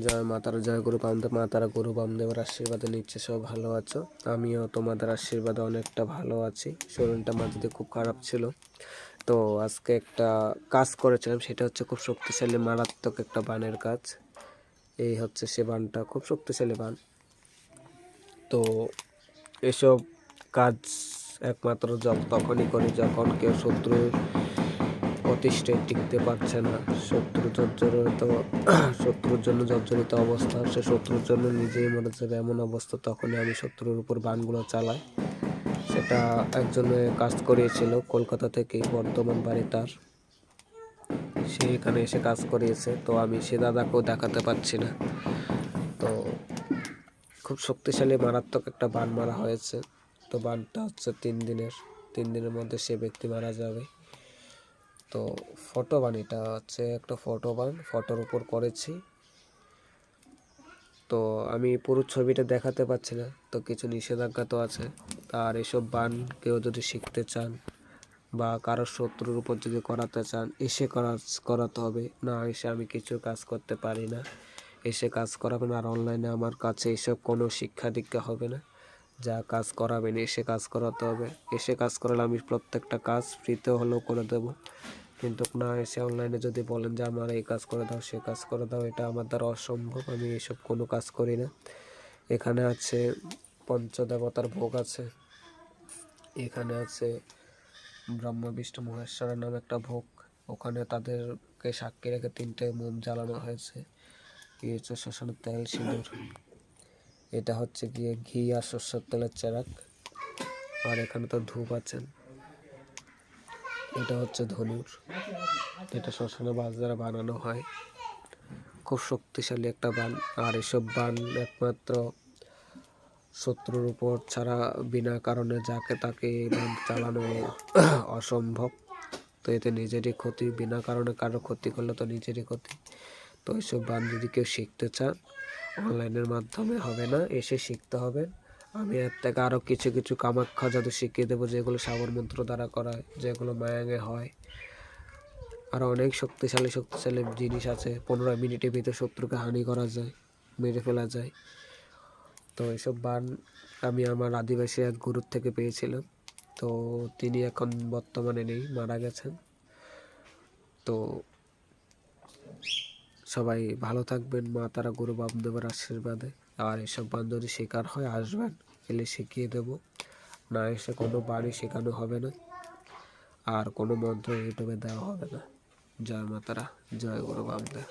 জয় মাতারা জয় গুরু বামদেব মাতারা গুরু বামদেবের আশীর্বাদে নিচ্ছে, সব ভালো আছো। আমিও তোমাদের আশীর্বাদে অনেকটা ভালো আছি। শরীরটা মাঝে দিয়ে খুব খারাপ ছিল, তো আজকে একটা কাজ করেছিলাম, সেটা হচ্ছে খুব শক্তিশালী, মারাত্মক একটা বানের কাজ। এই হচ্ছে সে বানটা, খুব শক্তিশালী বান। তো এসব কাজ একমাত্র য- তখনই করি, যখন কেউ শত্রুর প্রতিষ্ঠা টিকতে পারছে না। শত্রু জর্জরিত শত্রুর জন্য জর্জরিত অবস্থা। সে শত্রুর জন্য নিজেই মরে যাবে এমন অবস্থা, তখনই আমি শত্রুর উপর বানগুলো চালাই। সেটা একজনে কাজ করিয়েছিল কলকাতা থেকে বর্ধমান বাড়ি তার। সে এখানে এসে কাজ করিয়েছে, তো আমি সে দাদাকেও দেখাতে পারছি না। তো খুব শক্তিশালী, মারাত্মক একটা বান মারা হয়েছে। তো বানটা হচ্ছে তিন দিনের। তিন দিনের মধ্যে সে ব্যক্তি মারা যাবে। তো ফটো বান এটা হচ্ছে একটা ফটো বান ফটোর উপর করেছি। তো আমি পুরো ছবিটা দেখাতে পাচ্ছি না, তো কিছু নিষেধাজ্ঞা তো আছে। আর এসব বান কেউ যদি শিখতে চান বা কারোর শত্রুর উপর যদি করাতে চান, এসে করা, করাতে হবে। না এসে আমি কিছু কাজ করতে পারি না। এসে কাজ করাবেন আর অনলাইনে আমার কাছে এসব কোনো শিক্ষা দীক্ষা হবে না। যা কাজ করাবেন, এসে কাজ করাতে হবে। এসে কাজ করালে আমি প্রত্যেকটা কাজ ফ্রিতে হলেও করে দেবো। কিন্তু না এসে অনলাইনে যদি বলেন যে, আমার এই কাজ করে দাও, সে কাজ করে দাও, এটা আমার দ্বারা অসম্ভব। আমি এসব কোনো কাজ করি না। এখানে আছে পঞ্চদেবতার ভোগ আছে। এখানে আছে ব্রহ্মা বিষ্ণু মহেশ্বরের নামে একটা ভোগ। ওখানে তাদেরকে সাক্ষী রেখে তিনটে মোম জ্বালানো হয়েছে। কি হচ্ছে? শ্মশানের তেল, সিঁদুর। এটা হচ্ছে গিয়ে ঘি আর সর্ষের তেলের চেরাক। আর এখানে তো ধূপ আছেন। এটা হচ্ছে ধনুর। এটা শ্মশানে বাস দ্বারা বানানো হয়। খুব শক্তিশালী একটা বান। আর এসব বান একমাত্র শত্রুর উপর ছাড়া বিনা কারণে যাকে তাকে বান চালানো অসম্ভব। তো এতে নিজেরই ক্ষতি, বিনা কারণে কারও ক্ষতি করলে তো নিজেরই ক্ষতি। তো এইসব বান যদি কেউ শিখতে চান, অনলাইনের মাধ্যমে হবে না, এসে শিখতে হবে। আমি এর থেকে আরও কিছু কিছু কামাখ্যা জাদু শিখিয়ে দেবো, যেগুলো সাগর মন্ত্র দ্বারা করা হয়, যেগুলো মায়াঙে হয়। আরও অনেক শক্তিশালী শক্তিশালী জিনিস আছে। পনেরো মিনিটের ভিতরে শত্রুকে হানি করা যায়, মেরে ফেলা যায়। তো এইসব বান আমি আমার আদিবাসী এক গুরুর থেকে পেয়েছিলাম। তো তিনি এখন বর্তমানে নেই, মারা গেছেন। তো সবাই ভালো থাকবেন, মা তারা গুরু বামদেবের আশীর্বাদে। আর এসব বান্ধবী শেখার হয় আসবেন এলে শিখিয়ে দেবো। না এসে কোনো বাড়ি শেখানো হবে না, আর কোনো মন্ত্র ইউটিউবে দেওয়া হবে না। জয় মাতারা, জয় গুরু বামদেব।